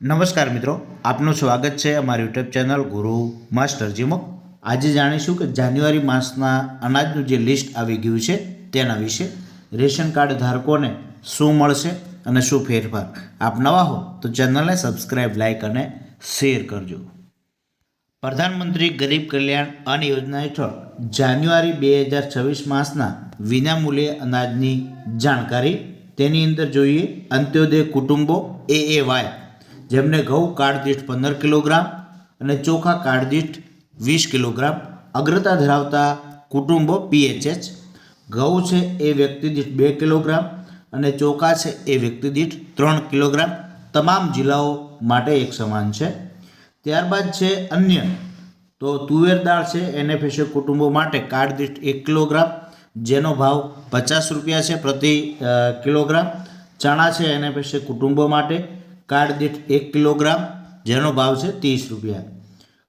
નમસ્કાર મિત્રો, આપનું સ્વાગત છે અમારી યુટ્યુબ ચેનલ ગુરુ માસ્ટરજીમાં આજે જાણીશું કે જાન્યુઆરી માસના અનાજનું જે લિસ્ટ આવી ગયું છે તેના વિશે. રેશન કાર્ડ ધારકોને શું મળશે અને શું ફેરફાર? આપ નવા હો તો ચેનલને સબસ્ક્રાઈબ લાઇક અને શેર કરજો. પ્રધાનમંત્રી ગરીબ કલ્યાણ અન્ન યોજના હેઠળ જાન્યુઆરી બે હજાર છવ્વીસ માસના વિનામૂલ્યે અનાજની જાણકારી. તેની અંદર જોઈએ, અંત્યોદય કુટુંબો, એ એ વાય જેમને ઘઉં કાળદીઠ પંદર કિલોગ્રામ અને ચોખા કાળદીઠ વીસ કિલોગ્રામ અગ્રતા ધરાવતા કુટુંબો પીએચએચ ઘઉં છે એ વ્યક્તિ દીઠ બે કિલોગ્રામ અને ચોખા છે એ વ્યક્તિ દીઠ ત્રણ કિલોગ્રામ. તમામ જિલ્લાઓ માટે એક સમાન છે. ત્યારબાદ છે અન્ય. તો તુવેર દાળ છે એનએફએસએ કુટુંબો માટે કાળદીઠ એક કિલોગ્રામ. જેનો ભાવ પચાસ રૂપિયા છે પ્રતિ કિલોગ્રામ. ચણા છે એનએફએસએ કુટુંબો માટે કાર્ડ દીઠ એક કિલોગ્રામ, જેનો ભાવ છે ત્રીસ રૂપિયા.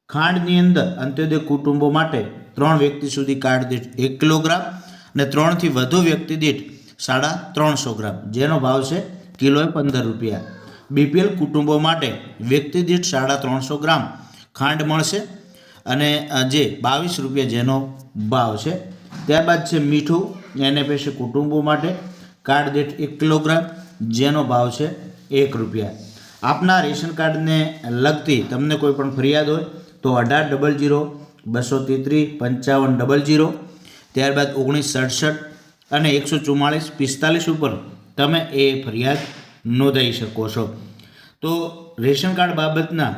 ખાંડની અંદર અંત્યોદય કુટુંબો માટે ત્રણ વ્યક્તિ સુધી કાર્ડ દીઠ એક કિલોગ્રામ અને ત્રણથી વધુ વ્યક્તિ દીઠ સાડા ત્રણસો ગ્રામ, જેનો ભાવ છે કિલોએ પંદર રૂપિયા. બીપીએલ કુટુંબો માટે વ્યક્તિ દીઠ સાડા ત્રણસો ગ્રામ ખાંડ મળશે અને જે બાવીસ રૂપિયા જેનો ભાવ છે. ત્યારબાદ છે મીઠું, એને પછી કુટુંબો માટે કાર્ડ દીઠ એક કિલોગ્રામ, જેનો ભાવ છે એક રૂપિયા. આપના રેશન કાર્ડને લગતી તમને કોઈ પણ ફરિયાદ હોય તો અઢાર ડબલ જીરો, બસો તેત્રીસ પંચાવન ડબલ જીરો, ત્યારબાદ ઓગણીસ સડસઠ અને એકસો ચુમ્માળીસ પિસ્તાલીસ ઉપર તમે એ ફરિયાદ નોંધાવી શકો છો. તો રેશન કાર્ડ બાબતના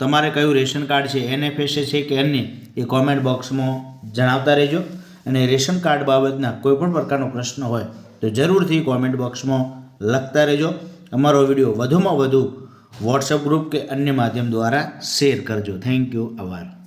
તમારે કયું રેશન કાર્ડ છે, એનએફએસએ છે કે એની એ કોમેન્ટ બોક્સમાં જણાવતા રહેજો. અને રેશન કાર્ડ બાબતના કોઈ પણ પ્રકારનો પ્રશ્ન હોય તો જરૂરથી કોમેન્ટ બોક્સમાં લખતા રહેજો. અમારો વીડિયો વધુમાં વધુ વોટ્સઅપ ગ્રુપ કે અન્ય માધ્યમ દ્વારા શેર કરજો. થેન્ક યુ આભાર.